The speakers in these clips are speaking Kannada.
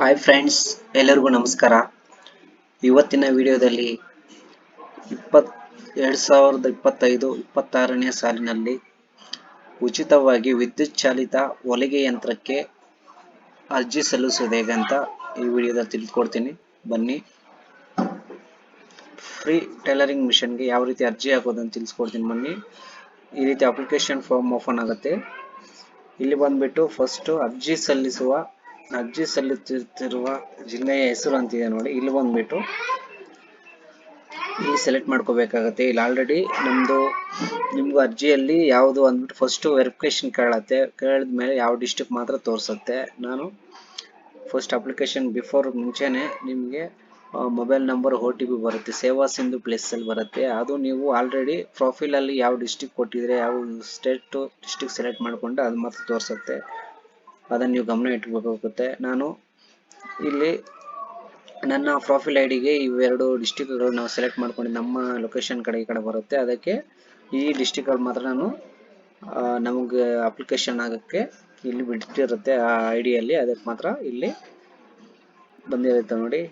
ಹಾಯ್ ಫ್ರೆಂಡ್ಸ್ ಎಲ್ಲರಿಗೂ ನಮಸ್ಕಾರ. ಇವತ್ತಿನ ವಿಡಿಯೋದಲ್ಲಿ ಇಪ್ಪತ್ ಎರಡು ಸಾವಿರದ ಇಪ್ಪತ್ತೈದು ಇಪ್ಪತ್ತಾರನೇ ಸಾಲಿನಲ್ಲಿ ಉಚಿತವಾಗಿ ವಿದ್ಯುತ್ ಚಾಲಿತ ಹೊಲಿಗೆ ಯಂತ್ರಕ್ಕೆ ಅರ್ಜಿ ಸಲ್ಲಿಸೋದು ಹೇಗೆ ಅಂತ ಈ ವಿಡಿಯೋದಲ್ಲಿ ತಿಳಿದುಕೊಡ್ತೀನಿ ಬನ್ನಿ. ಫ್ರೀ ಟೈಲರಿಂಗ್ ಮಿಷನ್ಗೆ ಯಾವ ರೀತಿ ಅರ್ಜಿ ಹಾಕೋದಂತ ತಿಳಿಸ್ಕೊಡ್ತೀನಿ ಬನ್ನಿ. ಈ ರೀತಿ ಅಪ್ಲಿಕೇಶನ್ ಫಾರ್ಮ್ ಓಪನ್ ಆಗುತ್ತೆ. ಇಲ್ಲಿ ಬಂದ್ಬಿಟ್ಟು ಫಸ್ಟ್ ಅರ್ಜಿ ಸಲ್ಲಿಸುವ, ಅರ್ಜಿ ಸಲ್ಲಿಸುತ್ತಿರುವ ಜಿಲ್ಲೆಯ ಹೆಸರು ಅಂತಿದೆ ನೋಡಿ. ಇಲ್ಲಿ ಬಂದ್ಬಿಟ್ಟು ಇಲ್ಲಿ ಸೆಲೆಕ್ಟ್ ಮಾಡ್ಕೋಬೇಕಾಗತ್ತೆ. ಇಲ್ಲಿ ಆಲ್ರೆಡಿ ನಮ್ಮದು ನಿಮ್ಗೆ ಅರ್ಜಿಯಲ್ಲಿ ಯಾವುದು ಅಂದ್ಬಿಟ್ಟು ಫಸ್ಟ್ ವೆರಿಫಿಕೇಶನ್ ಕೇಳತ್ತೆ. ಕೇಳಿದ್ಮೇಲೆ ಯಾವ ಡಿಸ್ಟಿಕ್ ಮಾತ್ರ ತೋರಿಸುತ್ತೆ. ನಾನು ಫಸ್ಟ್ ಅಪ್ಲಿಕೇಶನ್ ಬಿಫೋರ್ ಮುಂಚೆನೆ ನಿಮಗೆ mobile number O T P ಬರುತ್ತೆ. ಸೇವಾ ಸಿಂಧು ಪ್ಲೇಸಲ್ಲಿ ಬರುತ್ತೆ. ಅದು ನೀವು ಆಲ್ರೆಡಿ ಪ್ರೊಫೈಲ್ ಅಲ್ಲಿ ಯಾವ ಡಿಸ್ಟಿಕ್ ಕೊಟ್ಟಿದ್ರೆ, ಯಾವ ಸ್ಟೇಟ್ ಡಿಸ್ಟಿಕ್ ಸೆಲೆಕ್ಟ್ ಮಾಡಿಕೊಂಡು ಅದು ಮಾತ್ರ ತೋರಿಸುತ್ತೆ. ಅದನ್ನು ನೀವು ಗಮನ ಇಟ್ಕೋಬೇಕಾಗುತ್ತೆ. ನಾನು ಇಲ್ಲಿ ನನ್ನ ಪ್ರೊಫೈಲ್ ಐ ಡಿಗೆ ಇವೆರಡು ಡಿಸ್ಟಿಕ್ಗಳು ನಾವು ಸೆಲೆಕ್ಟ್ ಮಾಡ್ಕೊಂಡು ನಮ್ಮ ಲೊಕೇಶನ್ ಕಡೆ ಈ ಕಡೆ ಬರುತ್ತೆ. ಅದಕ್ಕೆ ಈ ಡಿಸ್ಟಿಕ್ಗಳು ಮಾತ್ರ ನಾನು ನಮಗೆ ಅಪ್ಲಿಕೇಶನ್ ಆಗೋಕ್ಕೆ ಇಲ್ಲಿ ಬಿಡ್ತಿರುತ್ತೆ ಆ ಐಡಿಯಲ್ಲಿ ಡಿಯಲ್ಲಿ ಅದಕ್ಕೆ ಮಾತ್ರ ಇಲ್ಲಿ ಬಂದಿರುತ್ತೆ ನೋಡಿ.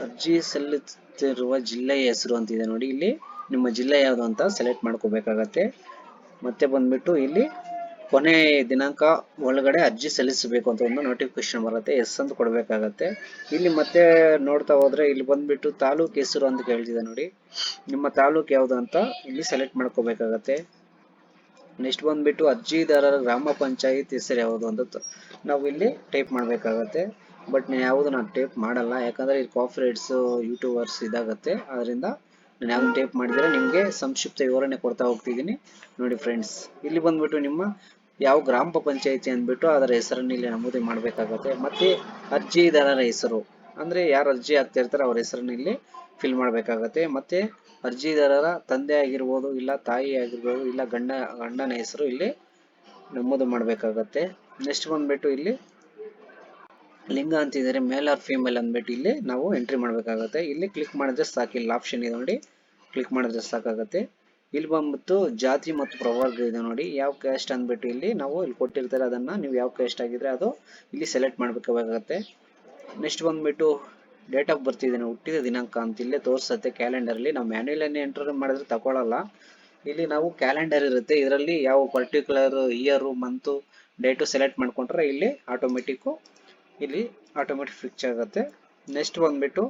ಅರ್ಜಿ ಸಲ್ಲಿಸುತ್ತಿರುವ ಜಿಲ್ಲೆಯ ಹೆಸರು ಅಂತಿದೆ ನೋಡಿ ಇಲ್ಲಿ. ನಿಮ್ಮ ಜಿಲ್ಲೆ ಯಾವುದು ಅಂತ ಸೆಲೆಕ್ಟ್ ಮಾಡ್ಕೋಬೇಕಾಗತ್ತೆ. ಮತ್ತೆ ಬಂದ್ಬಿಟ್ಟು ಇಲ್ಲಿ ಕೊನೆ ದಿನಾಂಕ ಒಳಗಡೆ ಅರ್ಜಿ ಸಲ್ಲಿಸಬೇಕು ಅಂತ ಒಂದು ನೋಟಿಫಿಕೇಶನ್ ಬರುತ್ತೆ. ಎಸ್ ಅಂತ ಕೊಡಬೇಕಾಗತ್ತೆ. ಇಲ್ಲಿ ಮತ್ತೆ ನೋಡ್ತಾ ಹೋದ್ರೆ ಇಲ್ಲಿ ಬಂದ್ಬಿಟ್ಟು ತಾಲೂಕು ಹೆಸರು ಅಂತ ಕೇಳ್ತಿದೆ ನೋಡಿ. ನಿಮ್ಮ ತಾಲೂಕ್ ಯಾವುದು ಅಂತ ಇಲ್ಲಿ ಸೆಲೆಕ್ಟ್ ಮಾಡ್ಕೋಬೇಕಾಗತ್ತೆ. ನೆಕ್ಸ್ಟ್ ಬಂದ್ಬಿಟ್ಟು ಅರ್ಜಿದಾರರ ಗ್ರಾಮ ಪಂಚಾಯತ್ ಹೆಸರು ಯಾವುದು ಅಂತ ನಾವು ಇಲ್ಲಿ ಟೈಪ್ ಮಾಡಬೇಕಾಗತ್ತೆ. ಬಟ್ ನಾನು ಯಾವುದು ನಾನು ಟೇಪ್ ಮಾಡಲ್ಲ. ಯಾಕಂದ್ರೆ ಇದು ಕಾಪ್ರೇಟ್ಸ್ ಯೂಟ್ಯೂಬರ್ಸ್ ಇದಾಗುತ್ತೆ. ಅದರಿಂದ ನಾನು ಯಾವ್ದು ಟೇಪ್ ಮಾಡಿದರೆ ನಿಮಗೆ ಸಂಕ್ಷಿಪ್ತ ವಿವರಣೆ ಕೊಡ್ತಾ ಹೋಗ್ತಿದ್ದೀನಿ. ನೋಡಿ ಫ್ರೆಂಡ್ಸ್ ಇಲ್ಲಿ ಬಂದ್ಬಿಟ್ಟು ನಿಮ್ಮ ಯಾವ ಗ್ರಾಮ ಪಂಚಾಯಿತಿ ಅಂದ್ಬಿಟ್ಟು ಅದರ ಹೆಸರನ್ನು ಇಲ್ಲಿ ನಮೂದಿ ಮಾಡಬೇಕಾಗತ್ತೆ. ಮತ್ತೆ ಅರ್ಜಿದಾರರ ಹೆಸರು. ಅಂದ್ರೆ ಯಾರು ಅರ್ಜಿ ಹಾಕ್ತಾ ಇರ್ತಾರೆ ಅವ್ರ ಹೆಸರನ್ನ ಇಲ್ಲಿ ಫಿಲ್ ಮಾಡಬೇಕಾಗತ್ತೆ. ಮತ್ತೆ ಅರ್ಜಿದಾರರ ತಂದೆ ಆಗಿರ್ಬೋದು, ಇಲ್ಲ ತಾಯಿ ಆಗಿರ್ಬೋದು, ಇಲ್ಲ ಗಂಡ, ಗಂಡನ ಹೆಸರು ಇಲ್ಲಿ ನಮೂದು ಮಾಡಬೇಕಾಗತ್ತೆ. ನೆಕ್ಸ್ಟ್ ಬಂದ್ಬಿಟ್ಟು ಇಲ್ಲಿ ಲಿಂಗ ಅಂತಿದ್ದಾರೆ ಮೇಲ್ ಆರ್ ಫೀಮೇಲ್ ಅಂದ್ಬಿಟ್ಟು ಇಲ್ಲಿ ನಾವು ಎಂಟ್ರಿ ಮಾಡಬೇಕಾಗತ್ತೆ. ಇಲ್ಲಿ ಕ್ಲಿಕ್ ಮಾಡಿದ್ರೆ ಸಾಕು. ಇಲ್ಲಿ ಆಪ್ಷನ್ ಇದೆ ನೋಡಿ. ಕ್ಲಿಕ್ ಮಾಡಿದ್ರೆ ಸಾಕಾಗುತ್ತೆ. ಇಲ್ಲಿ ಬಂದ್ಬಿಟ್ಟು ಜಾತಿ ಮತ್ತು ಪ್ರವರ್ಗ ಇದೆ ನೋಡಿ. ಯಾವ ಕ್ಯಾಸ್ಟ್ ಅಂದ್ಬಿಟ್ಟು ಇಲ್ಲಿ ನಾವು ಇಲ್ಲಿ ಕೊಟ್ಟಿರ್ತಾರೆ. ಅದನ್ನ ನೀವು ಯಾವ ಕ್ಯಾಸ್ಟ್ ಆಗಿದ್ರೆ ಅದು ಇಲ್ಲಿ ಸೆಲೆಕ್ಟ್ ಮಾಡ್ಬೇಕಾಗತ್ತೆ. ನೆಕ್ಸ್ಟ್ ಬಂದ್ಬಿಟ್ಟು ಡೇಟ್ ಆಫ್ ಬರ್ತ್ ಇದೆ. ಹುಟ್ಟಿದ ದಿನಾಂಕ ಅಂತ ಇಲ್ಲೇ ತೋರಿಸುತ್ತೆ ಕ್ಯಾಲೆಂಡರ್ ಅಲ್ಲಿ. ನಾವು ಮ್ಯಾನ್ಯಲ್ ಅನ್ನು ಎಂಟರ್ ಮಾಡಿದ್ರೆ ತಗೊಳ್ಳಲ್ಲ ಇಲ್ಲಿ ನಾವು ಕ್ಯಾಲೆಂಡರ್ ಇರುತ್ತೆ. ಇದರಲ್ಲಿ ಯಾವ particular year month date select ಮಾಡ್ಕೊಂಡ್ರೆ ಇಲ್ಲಿ ಆಟೋಮೆಟಿಕ್ ಇಲ್ಲಿ ಆಟೋಮೆಟಿಕ್ ಫಿಕ್ಸ್ ಆಗುತ್ತೆ. ನೆಕ್ಸ್ಟ್ ಬಂದ್ಬಿಟ್ಟು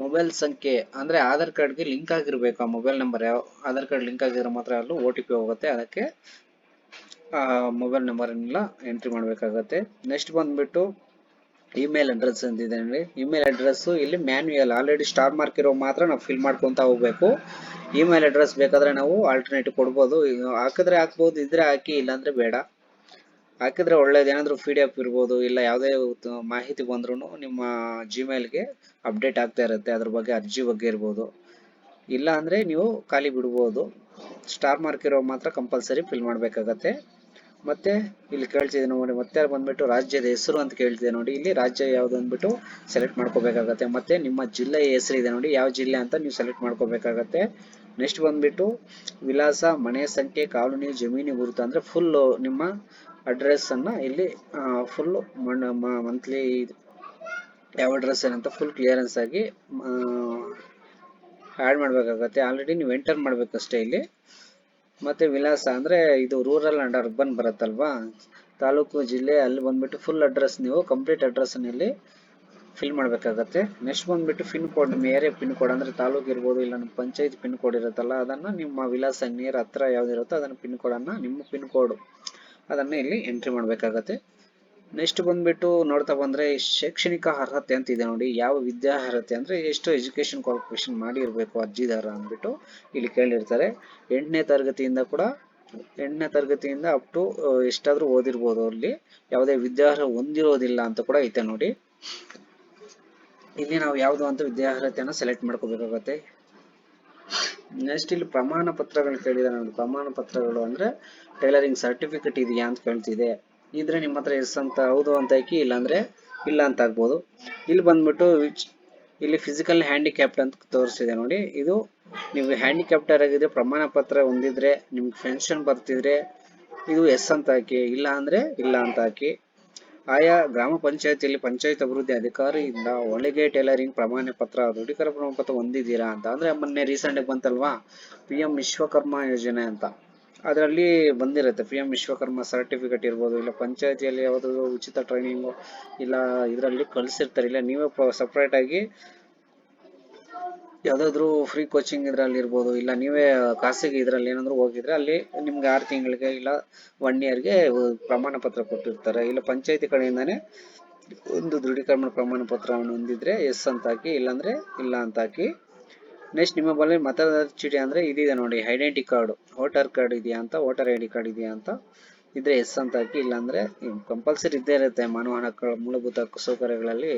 ಮೊಬೈಲ್ ಸಂಖ್ಯೆ, ಅಂದ್ರೆ ಆಧಾರ್ ಕಾರ್ಡ್ಗೆ ಲಿಂಕ್ ಆಗಿರ್ಬೇಕು ಆ ಮೊಬೈಲ್ ನಂಬರ್ ಯಾವ, ಆಧಾರ್ ಕಾರ್ಡ್ ಲಿಂಕ್ ಆಗಿರೋ ಮಾತ್ರ ಅಲ್ಲೂ ಓ ಟಿ ಪಿ ಹೋಗುತ್ತೆ. ಅದಕ್ಕೆ ಆ ಮೊಬೈಲ್ ನಂಬರ್ ಎಲ್ಲ ಎಂಟ್ರಿ ಮಾಡಬೇಕಾಗುತ್ತೆ. ನೆಕ್ಸ್ಟ್ ಬಂದ್ಬಿಟ್ಟು ಇಮೇಲ್ ಅಡ್ರೆಸ್ ಅಂತಿದೆ ನೋಡಿ ಇಮೇಲ್ ಅಡ್ರೆಸ್ ಇಲ್ಲಿ ಮ್ಯಾನ್ಯುಯಲ್ ಆಲ್ರೆಡಿ ಸ್ಟಾರ್ ಮಾರ್ಕ್ ಇರೋ ಮಾತ್ರ ನಾವು ಫಿಲ್ ಮಾಡ್ಕೊಂತ ಹೋಗ್ಬೇಕು. ಇಮೇಲ್ ಅಡ್ರೆಸ್ ಬೇಕಾದ್ರೆ ನಾವು ಆಲ್ಟರ್ನೇಟಿವ್ ಕೊಡ್ಬೋದು. ಹಾಕಿದ್ರೆ ಹಾಕ್ಬೋದು, ಇದ್ರೆ ಹಾಕಿ, ಇಲ್ಲಾಂದ್ರೆ ಬೇಡ. ಹಾಕಿದ್ರೆ ಒಳ್ಳೇದು ಏನಾದರೂ ಪಿ ಡಿ ಎಫ್ ಇರ್ಬೋದು, ಇಲ್ಲ ಯಾವುದೇ ಮಾಹಿತಿ ಬಂದ್ರೂ ನಿಮ್ಮ ಜಿಮೇಲ್ಗೆ ಅಪ್ಡೇಟ್ ಆಗ್ತಾ ಇರುತ್ತೆ, ಅದ್ರ ಬಗ್ಗೆ ಅರ್ಜಿ ಬಗ್ಗೆ ಇರ್ಬೋದು. ಇಲ್ಲ ಅಂದರೆ ನೀವು ಖಾಲಿ ಬಿಡ್ಬೋದು. ಸ್ಟಾರ್ ಮಾರ್ಕ್ ಇರೋ ಮಾತ್ರ ಕಂಪಲ್ಸರಿ ಫಿಲ್ ಮಾಡಬೇಕಾಗತ್ತೆ. ಮತ್ತೆ ಇಲ್ಲಿ ಕೇಳ್ತಿದೆ ನೋಡಿ, ಮತ್ತೆ ಬಂದ್ಬಿಟ್ಟು ರಾಜ್ಯದ ಹೆಸರು ಅಂತ ಕೇಳ್ತಿದೆ ನೋಡಿ, ಇಲ್ಲಿ ರಾಜ್ಯ ಯಾವುದು ಅಂದ್ಬಿಟ್ಟು ಸೆಲೆಕ್ಟ್ ಮಾಡ್ಕೋಬೇಕಾಗತ್ತೆ. ಮತ್ತೆ ನಿಮ್ಮ ಜಿಲ್ಲೆಯ ಹೆಸರಿದೆ ನೋಡಿ, ಯಾವ ಜಿಲ್ಲೆ ಅಂತ ನೀವು ಸೆಲೆಕ್ಟ್ ಮಾಡ್ಕೋಬೇಕಾಗತ್ತೆ. ನೆಕ್ಸ್ಟ್ ಬಂದ್ಬಿಟ್ಟು ವಿಳಾಸ, ಮನೆ ಸಂಖ್ಯೆ, ಕಾಲೋನಿ, ಜಮೀನು ಗುರುತು ಅಂದ್ರೆ ಫುಲ್ ನಿಮ್ಮ ಅಡ್ರೆಸ್ ಅನ್ನ ಇಲ್ಲಿ ಫುಲ್ ಮಂತ್ಲಿ ಯಾವ ಅಡ್ರೆಸ್ ಏನಂತ ಫುಲ್ ಕ್ಲಿಯರೆನ್ಸ್ ಆಗಿ ಆ್ಯಡ್ ಮಾಡಬೇಕಾಗತ್ತೆ. ಆಲ್ರೆಡಿ ನೀವು ಎಂಟರ್ ಮಾಡಬೇಕಷ್ಟೇ ಇಲ್ಲಿ. ಮತ್ತು ವಿಳಾಸ ಅಂದರೆ ಇದು ರೂರಲ್ ಆ್ಯಂಡ್ ಅರ್ಬನ್ ಬರುತ್ತಲ್ವಾ? ತಾಲೂಕು, ಜಿಲ್ಲೆ, ಅಲ್ಲಿ ಬಂದ್ಬಿಟ್ಟು ಫುಲ್ ಅಡ್ರೆಸ್ ನೀವು ಕಂಪ್ಲೀಟ್ ಅಡ್ರೆಸ್ನಲ್ಲಿ ಫಿಲ್ ಮಾಡಬೇಕಾಗತ್ತೆ. ನೆಕ್ಸ್ಟ್ ಬಂದುಬಿಟ್ಟು ಪಿನ್ ಕೋಡ್ ನಿಮ್ಮ ಏರಿಯಾ ಪಿನ್ ಕೋಡ್ ಅಂದರೆ ತಾಲೂಕು ಇರ್ಬೋದು, ಇಲ್ಲ ನಮ್ಮ ಪಂಚಾಯತ್ ಪಿನ್ ಕೋಡ್ ಇರುತ್ತಲ್ಲ, ಅದನ್ನು ನಿಮ್ಮ ವಿಳಾಸ ನಿಯರ್ ಹತ್ರ ಯಾವ್ದಿರುತ್ತೋ ಅದನ್ನು ಪಿನ್ ಕೋಡನ್ನು ನಿಮ್ಮ ಪಿನ್ ಕೋಡ್ ಅದನ್ನ ಇಲ್ಲಿ ಎಂಟ್ರಿ ಮಾಡಬೇಕಾಗತ್ತೆ. ನೆಕ್ಸ್ಟ್ ಬಂದ್ಬಿಟ್ಟು ನೋಡ್ತಾ ಬಂದ್ರೆ ಶೈಕ್ಷಣಿಕ ಅರ್ಹತೆ ಅಂತ ಇದೆ ನೋಡಿ. ಯಾವ ವಿದ್ಯಾ ಅರ್ಹತೆ ಅಂದ್ರೆ ಎಷ್ಟು ಎಜುಕೇಶನ್ ಕ್ವಾಲಿಫಿಕೇಶನ್ ಮಾಡಿರ್ಬೇಕು ಅರ್ಜಿದಾರ ಅಂದ್ಬಿಟ್ಟು ಇಲ್ಲಿ ಕೇಳಿರ್ತಾರೆ. ಎಂಟನೇ ತರಗತಿಯಿಂದ ಕೂಡ, ಎಂಟನೇ ತರಗತಿಯಿಂದ ಅಪ್ ಟು ಎಷ್ಟಾದರೂ ಓದಿರ್ಬೋದು ಅಲ್ಲಿ. ಯಾವುದೇ ವಿದ್ಯಾರ್ಹ ಹೊಂದಿರೋದಿಲ್ಲ ಅಂತ ಕೂಡ ಐತೆ ನೋಡಿ. ಇಲ್ಲಿ ನಾವು ಯಾವುದು ಅಂತ ವಿದ್ಯಾರ್ಹತೆಯನ್ನು ಸೆಲೆಕ್ಟ್ ಮಾಡ್ಕೋಬೇಕಾಗತ್ತೆ. ನೆಕ್ಸ್ಟ್ ಇಲ್ಲಿ ಪ್ರಮಾಣ ಪತ್ರಗಳು ಕೇಳಿದಾರೆ. ನೋಡಿ, ಪ್ರಮಾಣ ಪತ್ರಗಳು ಅಂದ್ರೆ ಟೈಲರಿಂಗ್ ಸರ್ಟಿಫಿಕೇಟ್ ಇದೆಯಾ ಅಂತ ಕೇಳ್ತಿದೆ. ಇದ್ರೆ ನಿಮ್ಮ ಹತ್ರ ಎಸ್ ಅಂತ, ಹೌದು ಅಂತ ಹಾಕಿ, ಇಲ್ಲಾಂದ್ರೆ ಇಲ್ಲ ಅಂತ ಆಗ್ಬೋದು. ಇಲ್ಲಿ ಬಂದ್ಬಿಟ್ಟು ವಿಚ್ ಇಲ್ಲಿ ಫಿಸಿಕಲ್ ಹ್ಯಾಂಡಿಕ್ಯಾಪ್ ಅಂತ ತೋರಿಸಿದೆ ನೋಡಿ. ಇದು ನೀವು ಹ್ಯಾಂಡಿಕ್ಯಾಪ್ಟರ್ ಆಗಿದ್ರೆ ಪ್ರಮಾಣ ಪತ್ರ ಹೊಂದಿದ್ರೆ, ನಿಮ್ಗೆ ಪೆನ್ಷನ್ ಬರ್ತಿದ್ರೆ, ಇದು ಎಸ್ ಅಂತ ಹಾಕಿ ಇಲ್ಲ ಅಂದ್ರೆ ಇಲ್ಲ ಅಂತ ಹಾಕಿ. ಆಯಾ ಗ್ರಾಮ ಪಂಚಾಯತಿಯಲ್ಲಿ ಪಂಚಾಯತ್ ಅಭಿವೃದ್ಧಿ ಅಧಿಕಾರಿಯಿಂದ ಒಳಗೆ ಟೈಲರಿಂಗ್ ಪ್ರಮಾಣ ಪತ್ರ, ದೃಢೀಕರಣ ಪ್ರಮಾಣ ಪತ್ರ ಹೊಂದಿದ್ದೀರಾ ಅಂತ? ಅಂದ್ರೆ ಮೊನ್ನೆ ರೀಸೆಂಟ್ ಬಂತಲ್ವಾ? ಪಿ ಎಂ ವಿಶ್ವಕರ್ಮ ಯೋಜನೆ ಅಂತ. ಅದರಲ್ಲಿ ಬಂದಿರುತ್ತೆ. ಪಿ ಎಂ ವಿಶ್ವಕರ್ಮ ಸರ್ಟಿಫಿಕೇಟ್ ಇರ್ಬೋದು, ಇಲ್ಲ ಪಂಚಾಯತಿಯಲ್ಲಿ ಯಾವುದಾದ್ರು ಉಚಿತ ಟ್ರೈನಿಂಗು ಇಲ್ಲ, ಇದರಲ್ಲಿ ಕಲಿಸಿರ್ತಾರೆ ಇಲ್ಲ, ನೀವೇ ಸಪ್ರೇಟ್ ಆಗಿ ಯಾವ್ದಾದ್ರು ಫ್ರೀ ಕೋಚಿಂಗ್ ಇದ್ರಲ್ಲಿ ಇರ್ಬೋದು, ಇಲ್ಲ ನೀವೇ ಖಾಸಗಿ ಇದ್ರಲ್ಲಿ ಏನಾದ್ರು ಹೋಗಿದ್ರೆ ಅಲ್ಲಿ ನಿಮ್ಗೆ ಆರು ತಿಂಗಳಿಗೆ ಇಲ್ಲ ಒನ್ ಇಯರ್ಗೆ ಪ್ರಮಾಣ ಪತ್ರ ಕೊಟ್ಟಿರ್ತಾರೆ. ಇಲ್ಲ ಪಂಚಾಯತಿ ಕಡೆಯಿಂದಾನೆ ಒಂದು ದೃಢೀಕರಣ ಪ್ರಮಾಣ ಪತ್ರವನ್ನು ಹೊಂದಿದ್ರೆ ಎಸ್ ಅಂತ ಹಾಕಿ ಇಲ್ಲಾಂದ್ರೆ ಇಲ್ಲ ಅಂತ ಹಾಕಿ ನೆಕ್ಸ್ಟ್ ನಿಮ್ಮ ಬಳಿ ಮತದಾರ ಚೀಟಿ ಅಂದ್ರೆ ಇದಿದೆ ನೋಡಿ ಐಡೆಂಟಿ ಕಾರ್ಡ್ ವೋಟರ್ ಕಾರ್ಡ್ ಇದೆಯಾ ಅಂತ ವೋಟರ್ ಐ ಡಿ ಕಾರ್ಡ್ ಇದೆಯಾ ಅಂತ. ಇದ್ರೆ ಎಸ್ ಅಂತ ಹಾಕಿ ಇಲ್ಲಾಂದ್ರೆ ಕಂಪಲ್ಸರಿ ಇದ್ದೇ ಇರುತ್ತೆ ಮಾನವ ಹಕ್ಕುಗಳ ಮೂಲಭೂತ ಸೌಕರ್ಯಗಳಲ್ಲಿ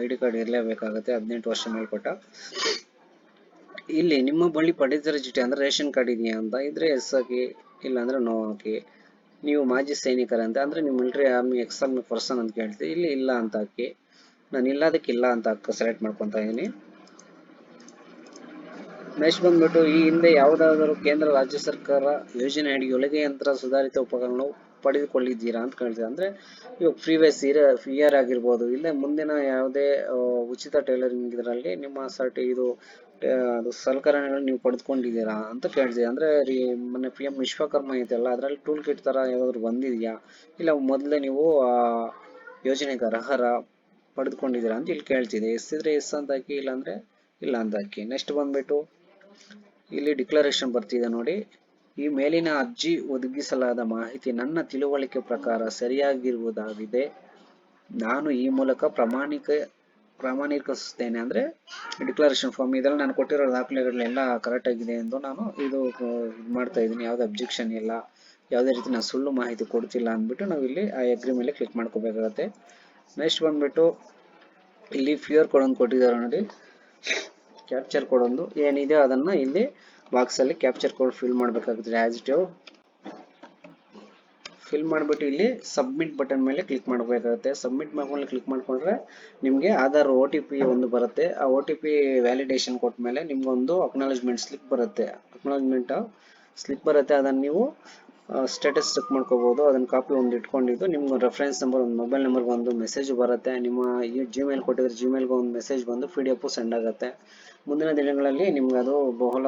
ಐ ಡಿ ಕಾರ್ಡ್ ಇರಲೇಬೇಕಾಗುತ್ತೆ, ಹದಿನೆಂಟು ವರ್ಷ ಮೇಲ್ಪಟ್ಟ. ಇಲ್ಲಿ ನಿಮ್ಮ ಬಳಿ ಪಡಿತರ ಚೀಟಿ ಅಂದ್ರೆ ರೇಷನ್ ಕಾರ್ಡ್ ಇದೆಯಾ ಅಂತ ಇದ್ರೆ ಎಸ್ ಹಾಕಿ ಇಲ್ಲಾಂದ್ರೆ ನೋ ಹಾಕಿ ನೀವು ಮಾಜಿ ಸೈನಿಕರಂತೆ ಅಂದ್ರೆ ನಿಮ್ಮ ಮಿಲಿಟರಿ ಆರ್ಮಿ ಎಕ್ಸಾಮ್ ಪರ್ಸನ್ ಅಂತ ಕೇಳ್ತೀವಿ ಇಲ್ಲಿ ಇಲ್ಲ ಅಂತ ಹಾಕಿ. ನಾನು ಇಲ್ಲದಕ್ಕೆ ಇಲ್ಲ ಅಂತ ಸೆಲೆಕ್ಟ್ ಮಾಡ್ಕೊತಾ ಇದೀನಿ. ನೆಕ್ಸ್ಟ್ ಬಂದ್ಬಿಟ್ಟು ಈ ಹಿಂದೆ ಯಾವುದಾದರೂ ಕೇಂದ್ರ ರಾಜ್ಯ ಸರ್ಕಾರ ಯೋಜನೆ ಅಡಿ ಹೊಲಿಗೆ ಯಂತ್ರ ಸುಧಾರಿತ ಉಪಕರಣ ಪಡೆದುಕೊಂಡಿದ್ದೀರಾ ಅಂತ ಕೇಳ್ತೀವಿ ಅಂದ್ರೆ ಇವಾಗ ಪ್ರೀವಿಯಸ್ ಇಯರ್ ಇಯರ್ ಆಗಿರ್ಬೋದು. ಇಲ್ಲ ಮುಂದಿನ ಯಾವುದೇ ಉಚಿತ ಟೈಲರಿಂಗ್ ಇದರಲ್ಲಿ ನಿಮ್ಮ ಸರ್ಟಿ ಇದು ಅದು ಸಲಕರಣೆಗಳು ನೀವು ಪಡೆದುಕೊಂಡಿದ್ದೀರಾ ಅಂತ ಕೇಳ್ತಿದೆ ಅಂದರೆ ರೀ, ಮೊನ್ನೆ ಪಿ ಎಂ ವಿಶ್ವಕರ್ಮ ಇದೆಯಲ್ಲ ಅದರಲ್ಲಿ ಟೂಲ್ ಕಿಟ್ ಥರ ಯಾವುದಾದ್ರು ಬಂದಿದೆಯಾ? ಇಲ್ಲ, ಮೊದಲೇ ನೀವು ಆ ಯೋಜನೆಗೆ ಅರ್ಹರ ಪಡೆದುಕೊಂಡಿದ್ದೀರಾ ಅಂತ ಇಲ್ಲಿ ಕೇಳ್ತಿದೆ. ಎಸ್ ಇದ್ರೆ ಎಸ್ ಅಂತ ಹಾಕಿ ಇಲ್ಲ ಅಂದರೆ ಇಲ್ಲ ಅಂತ ಹಾಕಿ ನೆಕ್ಸ್ಟ್ ಬಂದ್ಬಿಟ್ಟು ಇಲ್ಲಿ ಡಿಕ್ಲರೇಷನ್ ಬರ್ತಿದೆ ನೋಡಿ. ಈ ಮೇಲಿನ ಅರ್ಜಿ ಒದಗಿಸಲಾದ ಮಾಹಿತಿ ನನ್ನ ತಿಳುವಳಿಕೆ ಪ್ರಕಾರ ಸರಿಯಾಗಿರುವುದಾಗಿದೆ. ನಾನು ಈ ಮೂಲಕ ಪ್ರಾಮಾಣಿಕ ಪ್ರಾಮಾಣೀಕರಿಸುತ್ತೇನೆ ಅಂದ್ರೆ ಡಿಕ್ಲರೇಷನ್ ಫಾರ್ಮ್ ಇದೆಲ್ಲ ನಾನು ಕೊಟ್ಟಿರೋ ದಾಖಲೆಗಳೆಲ್ಲ ಕರೆಕ್ಟ್ ಆಗಿದೆ ಎಂದು ನಾನು ಇದು ಮಾಡ್ತಾ ಇದ್ದೀನಿ. ಯಾವುದೇ ಅಬ್ಜೆಕ್ಷನ್ ಇಲ್ಲ, ಯಾವುದೇ ರೀತಿ ನಾನು ಸುಳ್ಳು ಮಾಹಿತಿ ಕೊಡ್ತಿಲ್ಲ ಅಂದ್ಬಿಟ್ಟು ನಾವು ಇಲ್ಲಿ ಆ ಎಗ್ರಿ ಮೇಲೆ ಕ್ಲಿಕ್ ಮಾಡ್ಕೋಬೇಕಾಗತ್ತೆ. ನೆಕ್ಸ್ಟ್ ಬಂದ್ಬಿಟ್ಟು ಇಲ್ಲಿ ಫ್ಯೂರ್ ಕೋಡ್ ಒಂದು ಕೊಟ್ಟಿದ್ದಾರೆ ನೋಡಿ. ಕ್ಯಾಪ್ಚರ್ ಕೋಡ್ ಒಂದು ಏನಿದೆ ಅದನ್ನ ಇಲ್ಲಿ ಬಾಕ್ಸ್ ಅಲ್ಲಿ ಕ್ಯಾಪ್ಚರ್ ಕೋಡ್ ಫಿಲ್ ಮಾಡಬೇಕಾಗುತ್ತೆ. ಆಸ್ ಇಟ್ ಫಿಲ್ ಮಾಡಿಬಿಟ್ಟು ಇಲ್ಲಿ ಸಬ್ಮಿಟ್ ಬಟನ್ ಮೇಲೆ ಕ್ಲಿಕ್ ಮಾಡಬೇಕಾಗುತ್ತೆ. ಸಬ್ಮಿಟ್ ಮಾಡ್ಕೊಂಡು ಕ್ಲಿಕ್ ಮಾಡಿಕೊಂಡ್ರೆ ನಿಮಗೆ ಆಧಾರ್ ಒ ಟಿ ಪಿ ಒಂದು ಬರುತ್ತೆ. ಆ ಒ ಟಿ ಪಿ ವ್ಯಾಲಿಡೇಷನ್ ಕೊಟ್ಟ ಮೇಲೆ ನಿಮ್ಗೊಂದು ಅಕ್ನಾಲಜ್ಮೆಂಟ್ ಸ್ಲಿಪ್ ಬರುತ್ತೆ. ಅಕ್ನಾಲಜ್ಮೆಂಟ್ ಸ್ಲಿಪ್ ಬರುತ್ತೆ. ಅದನ್ನು ನೀವು ಸ್ಟೇಟಸ್ ಚೆಕ್ ಮಾಡ್ಕೋಬಹುದು ಅದನ್ನ ಕಾಪಿ ಒಂದು ಇಟ್ಕೊಂಡಿದ್ದು ನಿಮ್ಗೆ ರೆಫರೆನ್ಸ್ ನಂಬರ್ ಒಂದು ಮೊಬೈಲ್ ನಂಬರ್ಗೆ ಒಂದು ಮೆಸೇಜ್ ಬರುತ್ತೆ. ನಿಮ್ಮ ಈ ಜಿಮೇಲ್ ಕೊಟ್ಟಿದ್ರೆ ಜಿಮೇಲ್ಗೆ ಒಂದು ಮೆಸೇಜ್ ಬಂದು ಪಿ ಡಿ ಎಫ್ ಸೆಂಡ್ ಆಗುತ್ತೆ. ಮುಂದಿನ ದಿನಗಳಲ್ಲಿ ನಿಮ್ಗೆ ಅದು ಬಹಳ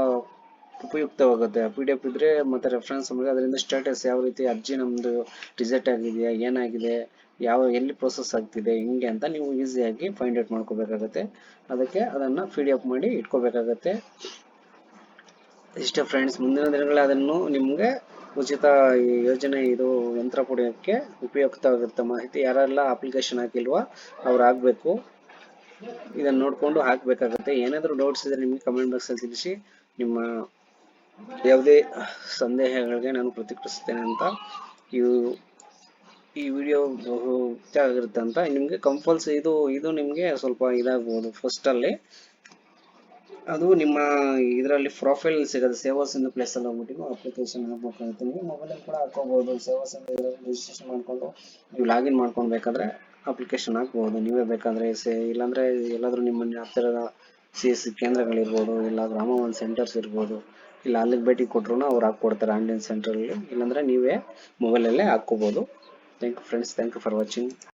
ಉಪಯುಕ್ತವಾಗುತ್ತೆ. ಪಿ ಡಿ ಎಫ್ ಇದ್ರೆ ಮತ್ತೆ ರೆಫರೆನ್ಸ್ ನಮಗೆ ಅದರಿಂದ ಸ್ಟೇಟಸ್ ಯಾವ ರೀತಿ, ಅರ್ಜಿ ನಮ್ದು ರಿಜೆಕ್ಟ್ ಆಗಿದೆಯಾ, ಏನಾಗಿದೆ, ಯಾವ, ಎಲ್ಲಿ ಪ್ರೊಸೆಸ್ ಆಗ್ತಿದೆ, ಹಿಂಗೆ ಅಂತ ನೀವು ಈಸಿಯಾಗಿ ಫೈಂಡ್ ಔಟ್ ಮಾಡ್ಕೋಬೇಕಾಗತ್ತೆ. ಅದಕ್ಕೆ ಅದನ್ನ ಪಿ ಡಿ ಎಫ್ ಮಾಡಿ ಇಟ್ಕೋಬೇಕಾಗತ್ತೆ. ಇಷ್ಟೇ ಫ್ರೆಂಡ್ಸ್ ಮುಂದಿನ ದಿನಗಳಲ್ಲಿ ಅದನ್ನು ನಿಮಗೆ ಉಚಿತ ಯೋಜನೆ, ಇದು ಯಂತ್ರ ಪಡೆಯೋಕ್ಕೆ ಉಪಯುಕ್ತವಾಗಿರುತ್ತೆ ಮಾಹಿತಿ. ಯಾರೆಲ್ಲ ಅಪ್ಲಿಕೇಶನ್ ಹಾಕಿಲ್ವಾ ಅವ್ರು ಹಾಕ್ಬೇಕು. ಇದನ್ನ ನೋಡ್ಕೊಂಡು ಹಾಕ್ಬೇಕಾಗತ್ತೆ. ಏನಾದರೂ ಡೌಟ್ಸ್ ಇದ್ರೆ ನಿಮಗೆ ಕಮೆಂಟ್ ಬಾಕ್ಸ್ ಅಲ್ಲಿ ತಿಳಿಸಿ. ನಿಮ್ಮ ಯಾವುದೇ ಸಂದೇಹಗಳಿಗೆ ನಾನು ಪ್ರತಿಕ್ರಿಯಿಸ್ತೇನೆ ಅಂತ ಇವು ಈ ವಿಡಿಯೋ ಬಹು ಆಗಿರುತ್ತೆ ಅಂತ. ನಿಮಗೆ ಕಂಪಲ್ಸರಿ ಇದು ಇದು ನಿಮಗೆ ಸ್ವಲ್ಪ ಇದಾಗ್ಬೋದು ಫಸ್ಟಲ್ಲಿ ಅದು ನಿಮ್ಮ ಇದರಲ್ಲಿ ಪ್ರೊಫೈಲ್ ಸಿಗೋದು ಸೇವರ್ಸ್ ಇಂದ ಪ್ಲೇಸಲ್ಲಿ ಹೋಗ್ಬಿಟ್ಟು ಅಪ್ಲಿಕೇಶನ್ ಹಾಕ್ಬೇಕಾಗುತ್ತೆ ನೀವು ಮೊಬೈಲಲ್ಲಿ ಕೂಡ ಹಾಕೋಬಹುದು ಸೇವರ್ಸ್ ಅಂತ ರಿಜಿಸ್ಟ್ರೇಷನ್ ಮಾಡ್ಕೊಂಡು, ನೀವು ಲಾಗಿನ್ ಮಾಡ್ಕೊಂಡು ಬೇಕಾದ್ರೆ ಅಪ್ಲಿಕೇಶನ್ ಹಾಕ್ಬೋದು. ನೀವೇ ಬೇಕಾದರೆ ಸೇ ಇಲ್ಲಾಂದರೆ ಎಲ್ಲಾದರೂ ನಿಮ್ಮನ್ನು ಹತ್ತಿರದ ಸಿ ಎಸ್ ಸಿ ಕೇಂದ್ರಗಳಿರ್ಬೋದು ಇಲ್ಲ ಗ್ರಾಮ ಒಂದು ಸೆಂಟರ್ಸ್ ಇರ್ಬೋದು. ಇಲ್ಲ ಅಲ್ಲಿಗೆ ಭೇಟಿ ಕೊಟ್ರು ಅವ್ರು ಹಾಕ್ಕೊಡ್ತಾರೆ ಆನ್ಲೈನ್ ಸೆಂಟರಲ್ಲಿ ಇಲ್ಲಾಂದ್ರೆ ನೀವೇ ಮೊಬೈಲಲ್ಲೇ ಹಾಕ್ಕೋಬೋದು. Thank you friends thank you for watching